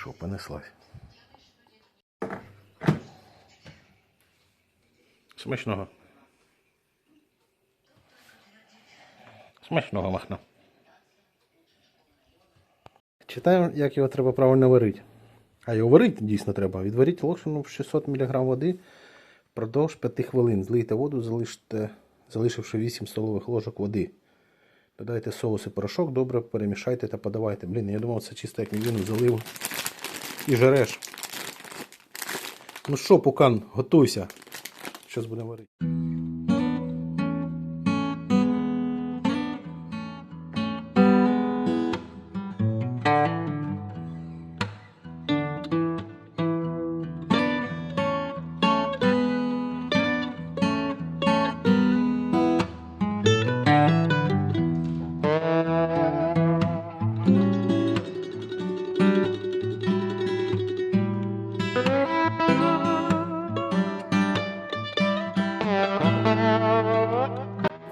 що, понеслась. Смачного. Смачного махна. Читаємо, як його треба правильно варити. А його варити дійсно треба. Відваріть локшину в 600 мг води впродовж 5 хвилин. Злийте воду, залиште, залишивши 8 столових ложок води. Додайте соус і порошок, добре перемішайте та подавайте. Блін, я думав, це чисто як мівіну залив і жареш. Ну що, пукан, готуйся. Щось буде варити.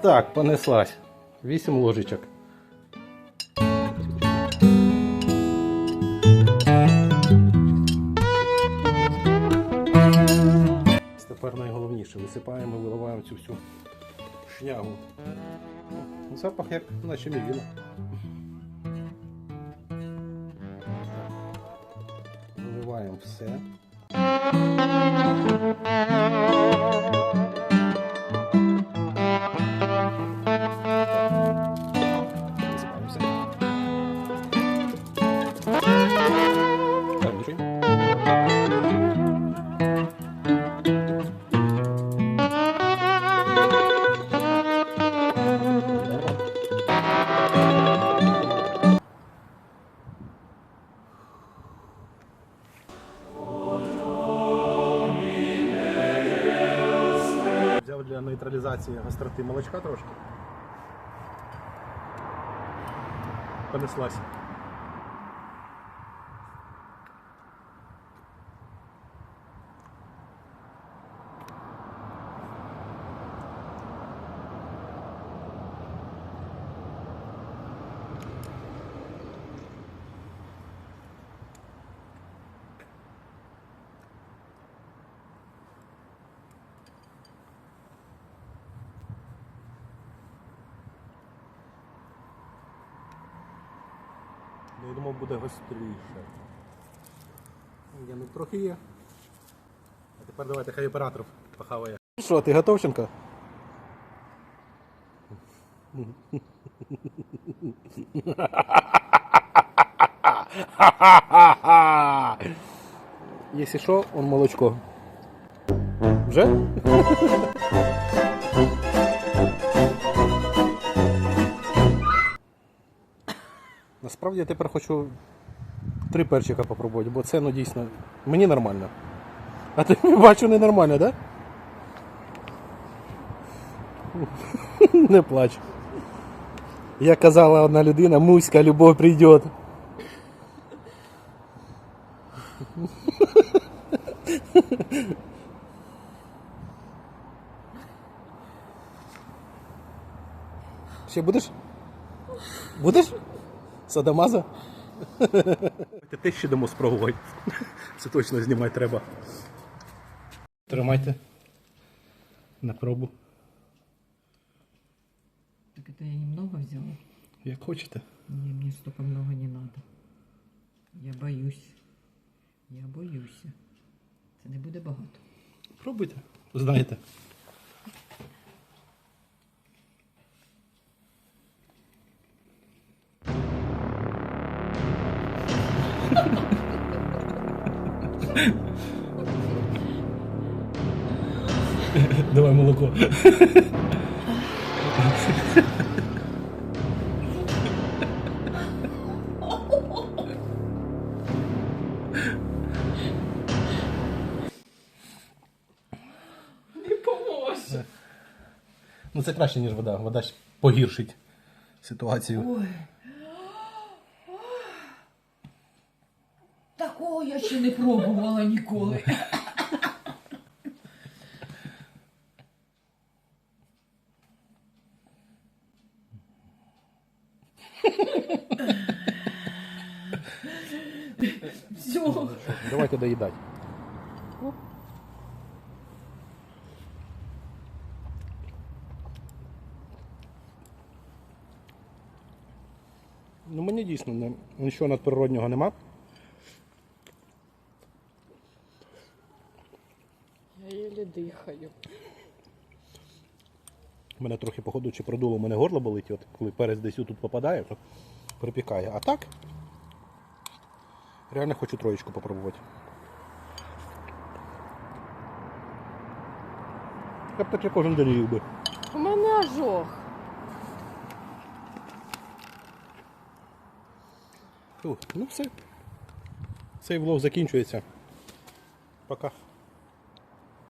Так, понеслась. 8 ложечок. Тепер найголовніше. Висипаємо, виливаємо цю всю шнягу. Запах як наче мівіна. Виливаємо все. Нейтралізації гостроти молочка трошки. Понеслась. Я думав, буде гостріше. Я ну трохи є. А тепер давайте хай оператор похаває. Що, ти готовченко? Якщо що, он молочко. Вже? Насправді я тепер хочу три перчика попробувати, бо це ну дійсно мені нормально. А ти бачу ненормально, так? Да? Не плач. Як казала одна людина, Муська, любов прийде. Ще будеш? Будеш? Садамаза? Ти те ще дамо спробувати. Це точно знімати треба. Тримайте. На пробу. Так это я немного взяла. Як хочете. Не, мне столько много не надо. Я боюсь. Я боюся. Це не буде багато. Пробуйте. Знаєте. Давай молоко. Не поможе. Ну це краще, ніж вода. Вода ж погіршить ситуацію. Ой. Такого я ще не пробувала ніколи. Все. Давайте доїдати. Ну мені дійсно не, нічого надприроднього нема. Я єлі дихаю. Мене трохи походу чи продуло, у мене горло болить, от коли перець десь тут попадає, то припікає. А так, реально хочу троєчку попробувати. Я б таке кожен день їв би. У мене ожог. Фу, Ну все. Цей влог закінчується. Пока.